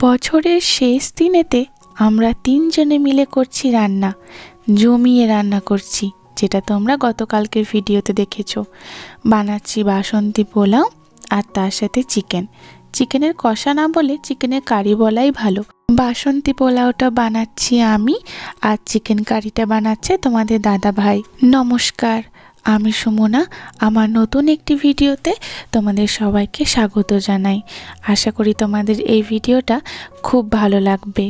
বছরের শেষ দিনেতে আমরা তিনজনে মিলে করছি রান্না, জমিয়ে রান্না করছি, যেটা তোমরা গতকালকের ভিডিওতে দেখেছ। বানাচ্ছি বাসন্তী পোলাও আর তার সাথে চিকেন। চিকেনের কষা না বলে চিকেনের কারি বলাই ভালো। বাসন্তী পোলাওটা বানাচ্ছি আমি আর চিকেন কারিটা বানাচ্ছে তোমাদের দাদা ভাই নমস্কার। আমি সুমনা, আমার নতুন একটি ভিডিওতে তোমাদের সবাইকে স্বাগত জানাই। আশা করি তোমাদের এই ভিডিওটা খুব ভালো লাগবে।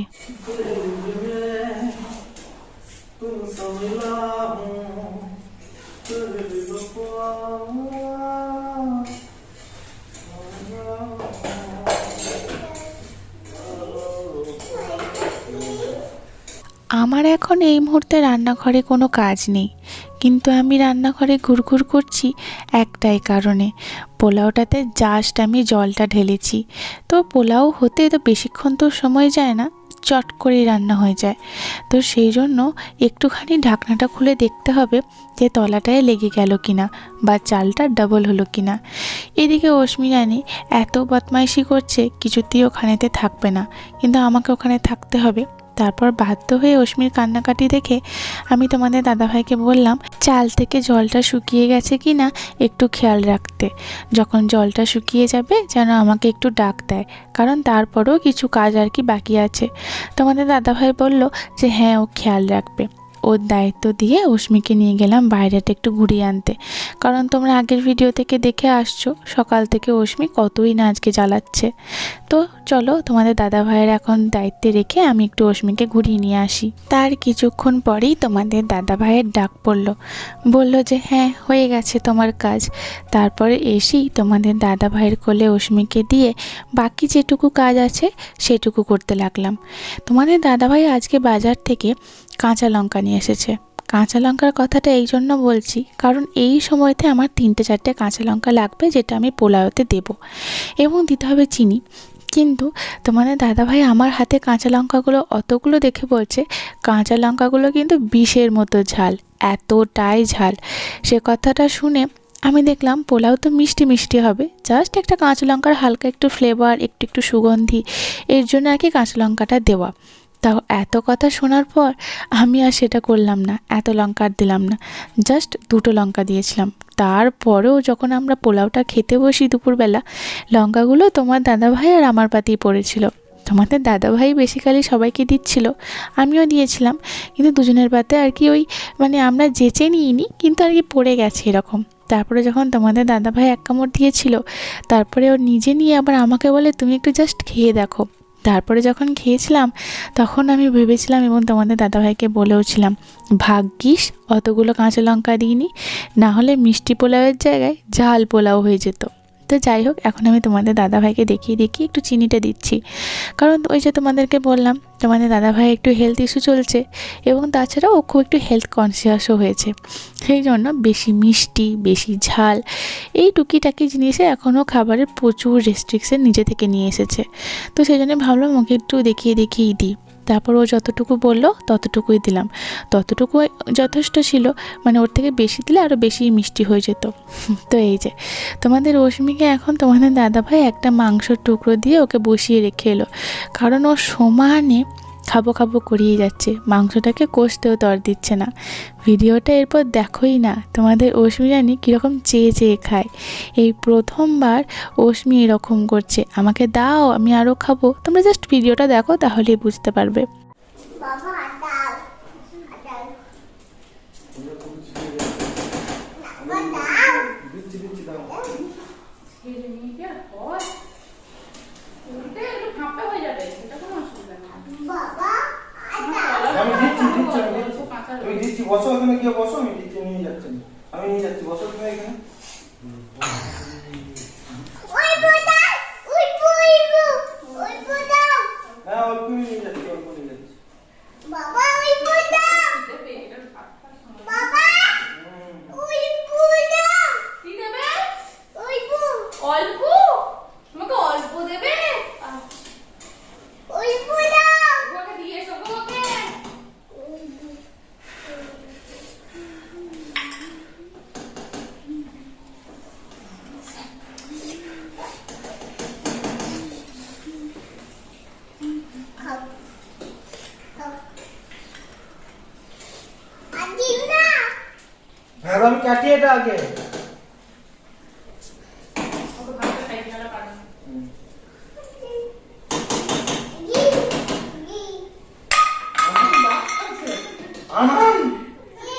আমার এখন এই মুহূর্তে রান্নাঘরে কোনো কাজ নেই। কিন্তু আমি রান্নাঘরে ঘুরঘুর করছি একটাই কারণে। পোলাওটাতে জাস্ট আমি জলটা ঢেলেছি। তো পোলাও হতে তো বেশিক্ষণ তো সময় যায় না, চট করেই রান্না হয়ে যায়। তো সেই জন্য একটুখানি ঢাকনাটা খুলে দেখতে হবে যে তলাটায় লেগে গেল কিনা বা চালটা ডাবল হলো কিনা। এদিকে অশ্মি জানি এত বদমাইশি করছে, কিছুতেই ওখানেতে থাকবে না। কিন্তু আমাকে ওখানে থাকতে হবে। তারপর বাধ্য হয়ে অশ্মির কান্নাকাটি দেখে আমি তোমাদের দাদাভাইকে বললাম, চাল থেকে জলটা শুকিয়ে গেছে কি না একটু খেয়াল রাখতে। যখন জলটা শুকিয়ে যাবে, যেন আমাকে একটু ডাক দেয়। কারণ তারপরেও কিছু কাজ আর কি বাকি আছে। তোমাদের দাদাভাই বলল যে হ্যাঁ ও খেয়াল রাখবে। ওর দায়িত্ব দিয়ে অশ্মিকে নিয়ে গেলাম বাইরেটা একটু ঘুরিয়ে আনতে। কারণ তোমরা আগের ভিডিও থেকে দেখে আসছো, সকাল থেকে অশ্মি কতই না আজকে জ্বালাচ্ছে। তো চলো তোমাদের দাদা ভাইয়ের এখন দায়িত্বে রেখে আমি একটু অশ্মিকে ঘুরিয়ে নিয়ে আসি। তার কিছুক্ষণ পরেই তোমাদের দাদা ভাইয়ের ডাক পড়ল। বলল যে হ্যাঁ হয়ে গেছে তোমার কাজ। তারপরে এসেই তোমাদের দাদা ভাইয়ের কোলে অশ্মিকে দিয়ে বাকি যেটুকু কাজ আছে সেটুকু করতে লাগলাম। তোমাদের দাদাভাই আজকে বাজার থেকে কাঁচা লঙ্কা নিয়ে এসেছে। কাঁচা লঙ্কার কথাটা এই জন্য বলছি, কারণ এই সময়তে আমার তিনটে চারটে কাঁচা লঙ্কা লাগবে যেটা আমি পোলাওতে দেব। এবং দিতে হবে চিনি। কিন্তু তোমাদের দাদাভাই আমার হাতে কাঁচা লঙ্কাগুলো অতগুলো দেখে বলছে, কাঁচা লঙ্কাগুলো কিন্তু বিষের মতো ঝাল, এতটাই ঝাল। সে কথাটা শুনে আমি দেখলাম পোলাও তো মিষ্টি মিষ্টি হবে জাস্ট একটা কাঁচা লঙ্কার হালকা একটু ফ্লেভার একটু একটু সুগন্ধি, এর জন্য আর কি কাঁচা লঙ্কাটা দেওয়া। তাও এত কথা শোনার পর আমি আর সেটা করলাম না, এত লঙ্কা আর দিলাম না। জাস্ট দুটো লঙ্কা দিয়েছিলাম। তারপরেও যখন আমরা পোলাওটা খেতে বসি দুপুরবেলা, লঙ্কাগুলো তোমার দাদাভাই আর আমার পাতেই পড়েছিল। তোমাদের দাদাভাই বেসিক্যালি সবাইকে দিচ্ছিল, আমিও দিয়েছিলাম। কিন্তু দুজনের পাতে আর কি ওই মানে আমরা যেচে নিইনি, কিন্তু আর কি পড়ে গেছে এরকম। তারপরে যখন তোমাদের দাদাভাই এক কামড় দিয়েছিল, তারপরে ও নিজে নিয়ে আবার আমাকে বলে, তুমি একটু জাস্ট খেয়ে দেখো। তারপরে যখন খেয়েছিলাম, তখন আমি ভেবেছিলাম এবং তোমাদের দাদাভাইকে বলেওছিলাম, ভাগ্যিস, অতগুলো কাঁচা লঙ্কা দিইনি না হলে মিষ্টি পোলাওয়ের জায়গায় ঝাল পোলাও হয়ে যেত। তো যাই হোক, এখন আমি তোমাদের দাদাভাইকে দেখিয়ে দেখিয়ে একটু চিনিটা দিচ্ছি। কারণ ওই যে তোমাদেরকে বললাম, তোমাদের দাদাভাই একটু হেলথ ইস্যু চলছে এবং তাছাড়াও ও খুব একটু হেলথ কনসিয়াসও হয়েছে। সেই জন্য বেশি মিষ্টি, বেশি ঝাল, এই টুকিটাকি জিনিসে এখনও খাবারের প্রচুর রেস্ট্রিকশন নিজে থেকে নিয়ে এসেছে। তো সেই জন্য ভাবলাম ওকে একটু দেখিয়ে দেখিয়েই দিই। তারপর ও যতটুকু বলল, ততটুকুই দিলাম। ততটুকু যথেষ্ট ছিল মানে ওর থেকে বেশি দিলে আরও বেশি মিষ্টি হয়ে যেত। তো এই যে, তোমাদের রশ্মিকে এখন তোমাদের দাদাভাই একটা মাংসর টুকরো দিয়ে ওকে বসিয়ে রেখে এলো। কারণ ও সমানে খাব খাব করিয়ে যাচ্ছে। মাংসটাকে কষতেও তর দিচ্ছে না। ভিডিওটা এরপর দেখোই না, তোমাদের অশ্মি জানি কীরকম চেয়ে চেয়ে খায়। এই প্রথমবার অশ্মি এরকম করছে। আমাকে দাও, আমি আরও খাব। তোমরা জাস্ট ভিডিওটা দেখো, তাহলেই বুঝতে পারবে। বাবা দাও দাও বাবা দাও ছেড়ে নিয়ে কি আর হয়? উল্টে একটু ফাঁপা হয়ে যাবে, সেটা কোনো অসুবিধা না। বাবা আমার দাও গলা আমি দিচ্ছি দিচ্ছি আমি দিচ্ছি। তুমি দিচ্ছি বসো এখানে গিয়ে বসো আমি দিচ্ছি নিয়ে যাচ্ছি। আমি। আমি নিয়ে যাচ্ছি বসো তুমি এখানে। হ্যাঁ অল্প নিয়ে যাচ্ছি অল্প নিয়ে যাচ্ছি বাবা ওই দাও দেবে, এটার ভাতটা সময়- বাবা হুম। ওই দাও কি দেবে? ওই অল্প? তোমাকে অল্প দেবে? আচ্ছা, ওই দাও তোমাকে দিয়ে এসো গো ওকে। দাঁড়াও আমি কাটি এটা আগে ওকে ভাবতে খাইতে গেলে পারবে না। গি গি আমান গি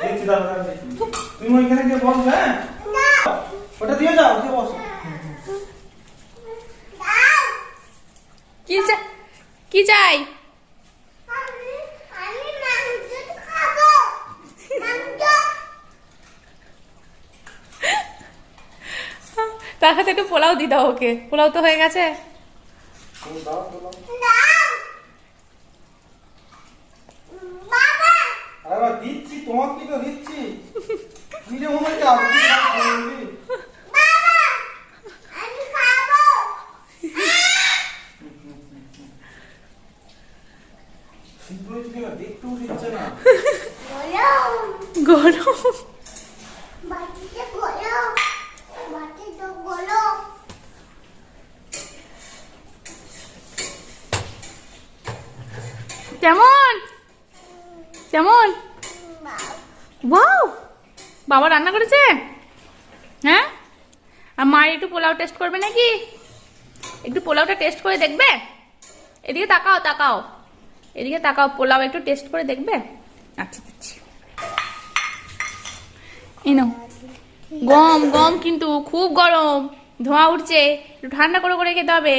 দেখছি দাঁড়াও দাঁড়াও, দেখছি। তুমি ওইখানে গিয়ে বসো হ্যাঁ না ওটা দিয়ে যাও দিয়ে বসো দাও কি চাই কি চাই আমি আমি মাংস খাব মাংস তার সাথে একটু পোলাও দি দাও ওকে। পোলাও তো হয়ে গেছে? তুমি দাও তো দাও। দাও বাবা আরে বাবা, দিচ্ছি তোমাকে তো দিচ্ছি কি রে মনে হচ্ছে আপনি খাবেন বললি? বাবা আমি খাব সিদ্ধ হয়েছে কিনা দেখতেও দিচ্ছে না বলো গরম বাটিতে বলো বাটিতে বলো কেমন কেমন ওয়াও বাবা রান্না করেছে? হ্যাঁ? আর মায়ের একটু পোলাও টেস্ট করবে নাকি? একটু পোলাওটা টেস্ট করে দেখবে? এদিকে তাকাও তাকাও। এদিকে তাকাও, পোলাও একটু টেস্ট করে দেখবে? আচ্ছা এই গম গম কিন্তু খুব গরম। ধোঁয়া উঠছে। একটু ঠান্ডা করে করে খেতে হবে।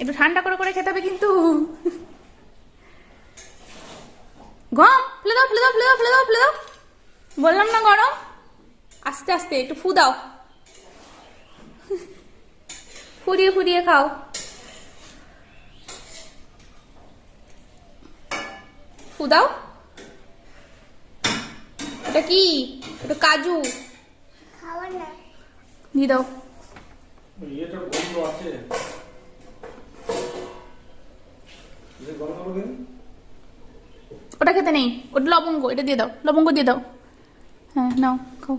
একটু ঠান্ডা করে করে খেতে হবে কিন্তু। গম, ফেলে দাও ফেলে দাও ফেলে দাও ফেলে দাও ফেলে দাও। বললাম না গরম? আস্তে আস্তে একটু ফু দাও। ফুরিয়ে ফুরিয়ে খাও। ফু দাও। এটা কি? এটা কাজু। দিয়ে দাও। ইয়ে হবে ওটা খেতে নেই। ওটা লবঙ্গ এটা দিয়ে দাও। লবঙ্গ দিয়ে দাও। হ্যাঁ নাও, খাও।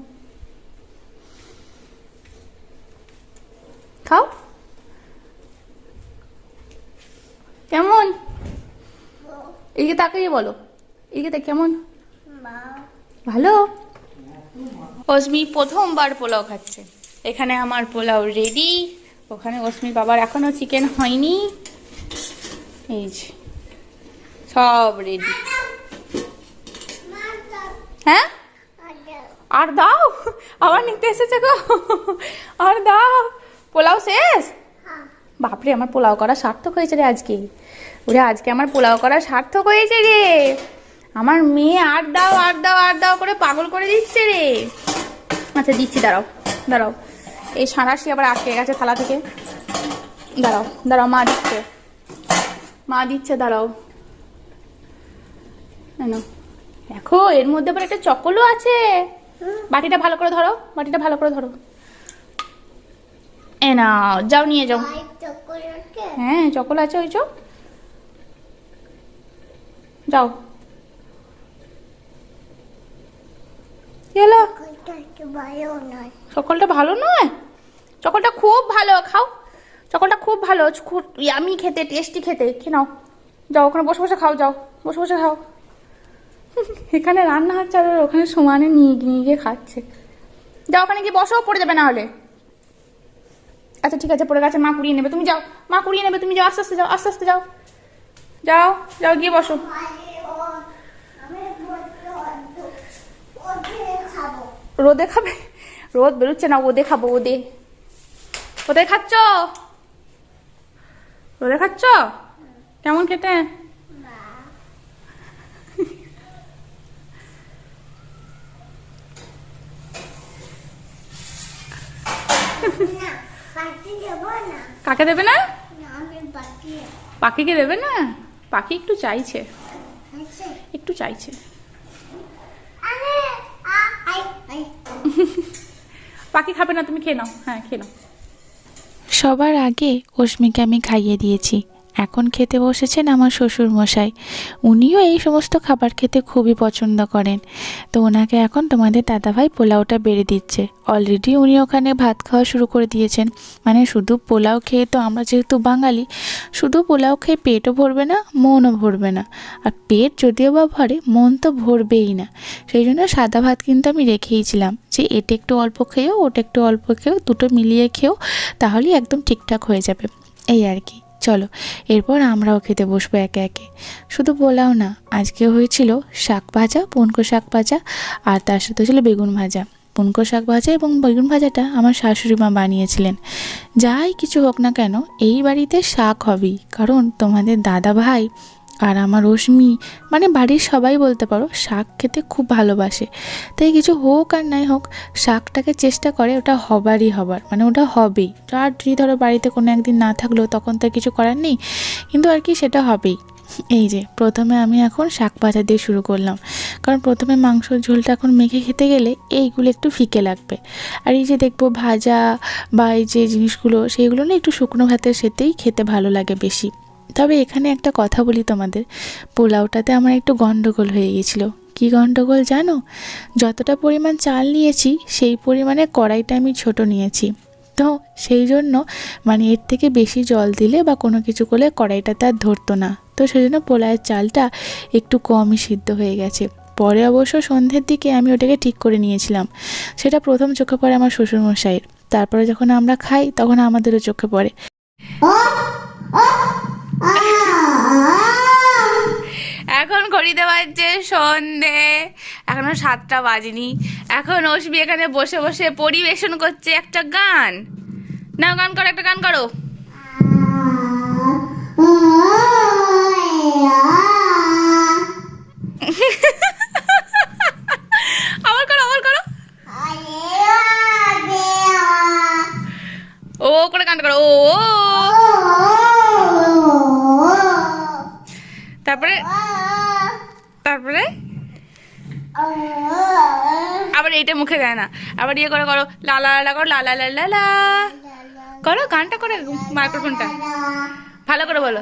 খাও? কেমন? এদিকে তাকিয়ে বলো। এদিকে তাক কেমন? ভালো? অস্মি প্রথমবার পোলাও খাচ্ছে। এখানে আমার পোলাও রেডি ওখানে অস্মির বাবার এখনও চিকেন হয়নি। এই যে, সব রেডি হ্যাঁ? আর দাও, আবার নিতে এসেছে গো। আর দাও, পোলাও শেষ? বাপরে, আমার পোলাও করা সার্থক হয়েছে রে আজকে। ওরে, আজকে আমার পোলাও করা সার্থক হয়েছে রে। আমার মেয়ে আর দাও আর দাও আর দাও করে পাগল করে দিচ্ছে রে। আচ্ছা দিচ্ছি, দাঁড়াও দাঁড়াও। এই সাঁড়াশি আবার আটকে গেছে থালা থেকে। দাঁড়াও দাঁড়াও, মা দিচ্ছে। মা দিচ্ছে, দাঁড়াও। দেখো, এর মধ্যে আবার একটা চকলও আছে। বাটিটা ভালো করে ধরো বাটিটা ভালো করে ধরো। এ নাও যাও নিয়ে যাও। হ্যাঁ চকল আছে ওই চো। যাও। চকলটা ভালো নয়। চকলটা খুব ভালো খাও। চকলটা খুব ভালো খুব ইয়ামি খেতে টেস্টি খেতে। খেয়ে নাও। যাও ওখানে বসে বসে খাও যাও। বসে বসে খাও। এখানে রান্না হচ্ছে আর ওখানে সমানে নিয়ে নিয়ে গিয়ে খাচ্ছে। যাও ওখানে গিয়ে বসো, পড়ে যাবে না হলে। আচ্ছা ঠিক আছে, পড়ে গেছে, মা কুড়িয়ে নেবে। তুমি যাও, মা কুড়িয়ে নেবে, তুমি যাও, আস্তে আস্তে যাও, আস্তে আস্তে যাও। যাও যাও, গিয়ে বসো। রোদে খাবে? রোদ বেরোচ্ছে না, ওদে খাব, ওদে। ওদের খাচ্ছ? রোদে খাচ্ছ? কেমন খেতে না বাটি দেবো না কাকে দেবে না? পাখিকে দেবে না? পাখি একটু চাইছে। একটু চাইছে। পাখি খাবে না তুমি খেয়ে নাও। হ্যাঁ খেয়ে নাও। সবার আগে অশ্মিকে আমি খাইয়ে দিয়েছি। এখন খেতে বসেছেন আমার শ্বশুর মশাই উনিও এই সমস্ত খাবার খেতে খুবই পছন্দ করেন। তো ওনাকে এখন তোমাদের দাদাভাই পোলাওটা বেড়ে দিচ্ছে। অলরেডি উনি ওখানে ভাত খাওয়া শুরু করে দিয়েছেন। মানে শুধু পোলাও খেয়ে তো আমরা যেহেতু বাঙালি, শুধু পোলাও খেয়ে পেটও ভরবে না, মনও ভরবে না। আর পেট যদিও বা ভরে, মন তো ভরবেই না। সেই জন্য সাদা ভাত কিন্তু আমি রেখেইছিলাম যে এটা একটু অল্প খেয়েও, ওটা একটু অল্প খেয়েও, দুটো মিলিয়ে খেয়েও, তাহলেই একদম ঠিকঠাক হয়ে যাবে। এই আর কি। চলো, এরপর আমরাও খেতে বসবো একে একে। শুধু বলাও না, আজকে হয়েছিল শাক ভাজা, পুনকো শাক ভাজা, আর তার সাথে ছিল বেগুন ভাজা। পুনকো শাক ভাজা এবং বেগুন ভাজাটা আমার শাশুড়ি মা বানিয়েছিলেন। যাই কিছু হোক না কেন, এই বাড়িতে শাক হবেই, কারণ তোমাদের দাদা ভাই আর আমার রশ্মি মানে বাড়ির সবাই বলতে পারো, শাক খেতে খুব ভালোবাসে। তাই কিছু হোক আর নাই হোক, শাকটাকে চেষ্টা করে, ওটা হবারই হবার মানে ওটা হবেই। আর যদি ধরো বাড়িতে কোনো একদিন না থাকলেও তখন তো কিছু করার নেই, কিন্তু আর কি সেটা হবেই। এই যে, প্রথমে আমি এখন শাক ভাজা দিয়ে শুরু করলাম। কারণ প্রথমে মাংসর ঝোলটা এখন মেখে খেতে গেলে এইগুলো একটু ফিকে লাগবে। আর এই যে দেখব ভাজা বা এই যে জিনিসগুলো, সেইগুলো না একটু শুকনো ভাতের সাথেই খেতে ভালো লাগে বেশি। তবে এখানে একটা কথা বলি তোমাদের। পোলাওটাতে আমার একটু গন্ডগোল হয়ে গিয়েছিল। কি গন্ডগোল জানো? যতটা পরিমাণ চাল নিয়েছি, সেই পরিমাণে কড়াইটা আমি ছোট নিয়েছি। তো সেই জন্য মানে এর থেকে বেশি জল দিলে বা কোনো কিছু করলে কড়াইটাতে আর ধরতো না। তো সেই জন্য পোলাওয়ের চালটা একটু কমই সিদ্ধ হয়ে গেছে। পরে অবশ্য সন্ধ্যের দিকে আমি ওটাকে ঠিক করে নিয়েছিলাম। সেটা প্রথম চোখে পড়ে আমার শ্বশুরমশাইয়ের। তারপরে যখন আমরা খাই, তখন আমাদেরও চোখে পড়ে। এখন ঘড়িতে বাজছে সন্ধে। এখনও সাতটা বাজেনি। এখন অসবি এখানে বসে বসে পরিবেশন করছে একটা গান। না গান করো, একটা গান করো। আবার করো আবার করো। ও, করে গান করো। ও। তারপরে? তারপরে? আবার এইটা মুখে দেয় না। আবার ইয়ে করে, করো লালা লালা করো লালা লালা লা করো, গানটা করে মাইক্রোফোনটা। ভালো করে বলো।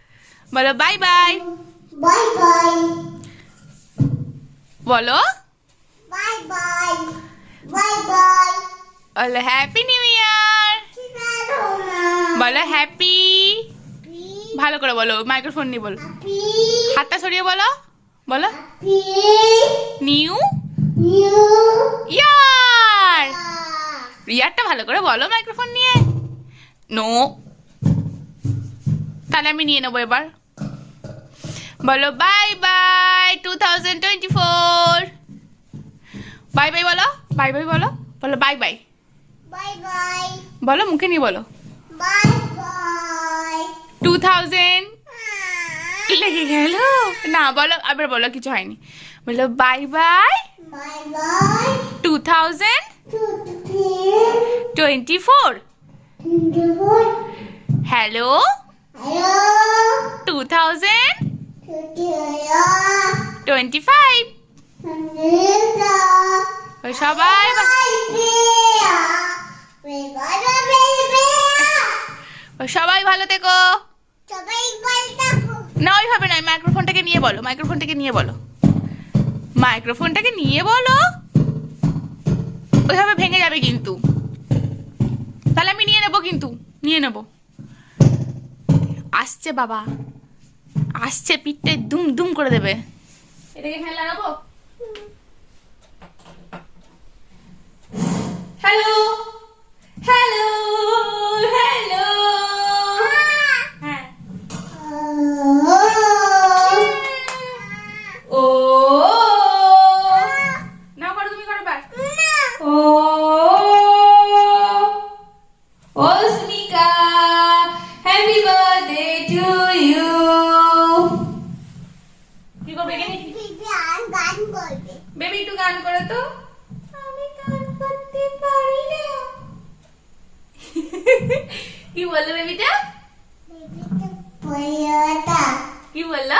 বলো বাই বাই Bye bye. বলো। Bye bye. Bye bye. বলো হ্যাপি নিউ ইয়ার বলো হ্যাপি ভালো করে বলো মাইক্রোফোন নিয়ে বলো। হাতটা সরিয়ে বলো বলো। নিউ ইয়ার ইয়ারটা ভালো করে বলো মাইক্রোফোন নিয়ে। নো তাহলে আমি নিয়ে নেব এবার। বলো bye bye two thousand twenty four bye bye বলো বাই বাই বলো বলো বাই বাই. বলো মুখে নিয়ে বলো. টু থাউজেন্ড লেগে গেল। না বলো আবার বলো কিছু হয়নি। বলো bye bye. Two thousand twenty four hello two thousand. Twenty five Twenty সবাই বা- সবাই ভালো থেকো। না ওইভাবে নয় মাইক্রোফোনটা মাইক্রোফোনটাকে নিয়ে বলো মাইক্রোফোনটাকে নিয়ে বলো। মাইক্রোফোনটাকে নিয়ে বলো। ওইভাবে ভেঙে যাবে কিন্তু। তাহলে আমি নিয়ে নেব কিন্তু নিয়ে নেব। আসছে বাবা। আসছে পিঠটায় দুম দুম করে দেবে। এটাকে এখানে লাগাবো? হ্যালো? হ্যালো? গান করো তো? আমি গান করতে পারি না কি বলল বেবিটা? কি বলল?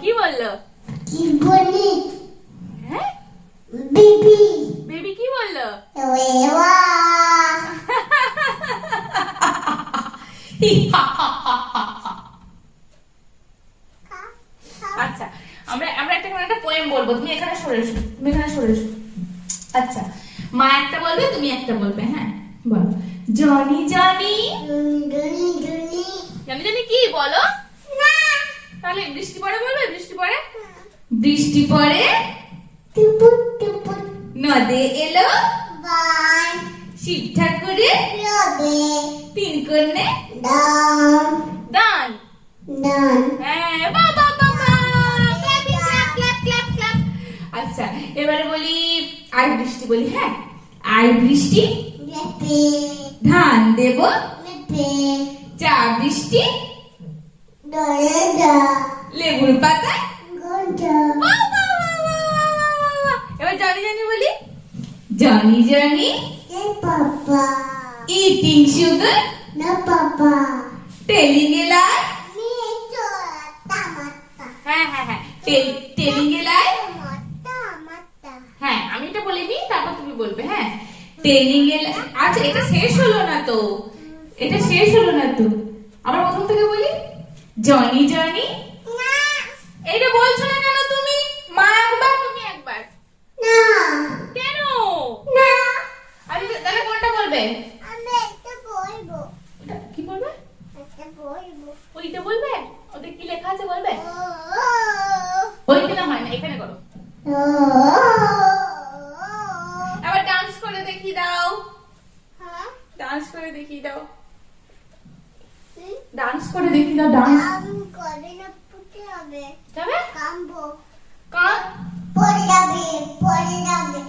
কি বলল? কি বলি? হ্যাঁ? বেবি। বেবি কি বলল? আচ্ছা আমরা আমরা একটা একটা পোয়েম বলব। তুমি এখানে সরে এসো। তুমি এখানে সরে এসো। আচ্ছা মা একটা বলবে তুমি একটা বলবে হ্যাঁ? বলো। Johnny Johnny. দুনি দুনি জনি জনি কি বলো? না। তাহলে বৃষ্টি পড়ে বলবে বৃষ্টি পড়ে? বৃষ্টি পড়ে? টুপুট টুপুট নদে এলো? বান শিব ঠাকুরের রবে তিন কন্যে? দাম দান। দান। হ্যাঁ বাবা। এবারে বলি আর বৃষ্টি বলি হ্যাঁ? আর বৃষ্টি ধান দেব। চা বৃষ্টি। লেবুর পাতা। এবার জনি জনি বলি। Johnny Johnny. Papa. Eating sugar না পাপা। টেলিং এ লাই হ্যাঁ হ্যাঁ হ্যাঁ। টেলিং এ লাই হ্যাঁ আমি এটা বলে দিই তারপর তুমি বলবে হ্যাঁ। ট্রেনিং এ আচ্ছা এটা শেষ হলো না তো। এটা শেষ হলো না তো। আবার প্রথম থেকে বলি? জনি জনি না। এইটা বলছো না কেন তুমি? মা একবার তুমি একবার। না। কেন? না। আরে তাহলে কোনটা বলবে? আমি একটা বলব। কি বলবে? একটা বলব। ওইটা বলবে? ওদের কি লেখা আছে বলবে? ওইটা না হয় না এখানে করো ও আবার ডান্স করে দেখিয়ে দাও হ্যাঁ ডান্স করে দেখিয়ে দাও। ডান্স করে দেখিয়ে দাও ডান্স করে না পুঁতে হবে। যাবে? কামবো। কান পড়ে যাবে পড়ে যাবে।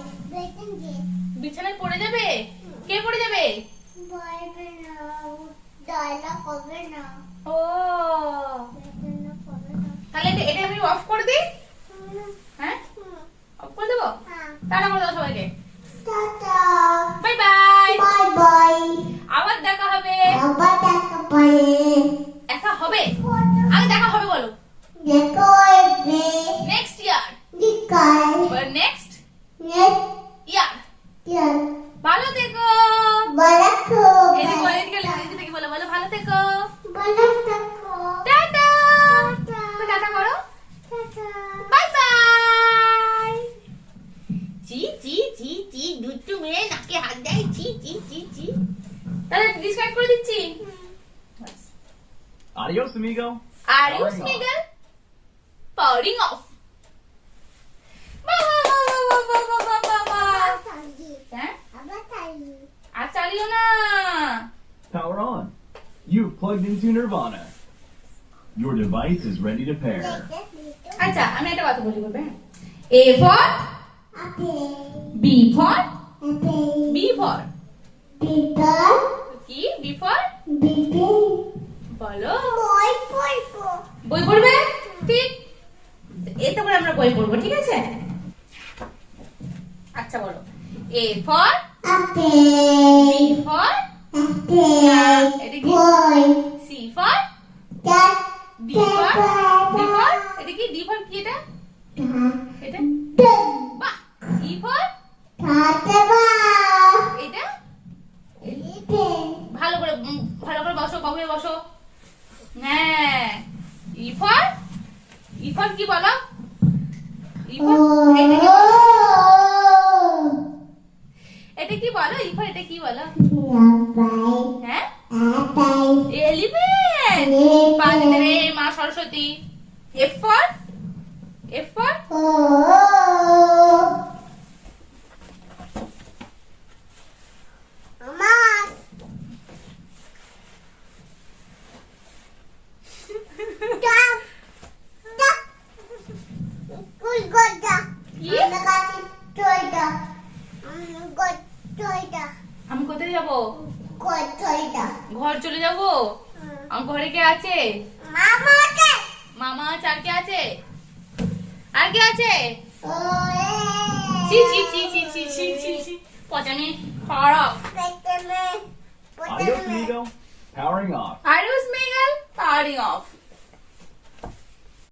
বিছানায় পড়ে যাবে? কে পড়ে যাবে? বলবে না ডায়লগ হবে না। ও। তাহলে এটা আমি অফ করে দিই? হ্যাঁ? অফ করে দেবো? হ্যাঁ। করে দাও সবাইকে। টাটা বাই বাই বাই বাই আবার দেখা হবে আবার দেখা পারে দেখা হবে আগে দেখা হবে বলো দেখো এবে নেক্সট ইয়ার দিকাই নেক্সট নেট ইয়ার ইয়ার ভালো থেকো বালাকো এদিকে বলো এদিকে বলো, এদিকে থেকে বলো বলো ভালো থেকো বালাকো টাটা টাটা টাটা করো টাটা বাই বাই চি চি চি চি দুটু মেয়ে নাকে হাত দেয় চি চি চি চি তাহলে ডিসকানেক্ট করে দিচ্ছি Adios, amigo. Are you Powering off. Smeagol powering off বাহ বাহ বাহ বাহ বাহ বাহ বাহ তালি হ্যাঁ আবার তালি আর চালিও না Power on. You've plugged into Nirvana. Your device is ready to pair. আচ্ছা আমি একটা কথা বলি for apple B for apple B for Bieber কি? বি ফর বিবে বলো। মই পড়ব বই পড়বে? ঠিক। এতে করে আমরা বই পড়ব, ঠিক আছে? আচ্ছা বলো। ফর আপে এটা কি? বই C for D for D for এটা কি? ডি ফর কি এটা? এটা? বাহ! ই ফর টাটা এটা? ভালো করে ভালো করে বসো কবে বসো। হ্যাঁ। কি বলো? ইফান এটা কি বলো? এটা কি বলো? ইফা এটা কি বলো? হ্যাঁ? এলিফ্যান্ট রে মা Saraswati. F for F for কি আমি কোথায় যাব ঘর চলে যাব আমার ঘরে কে আছে? মামা আছে। আর কে আছে? আর কে আছে?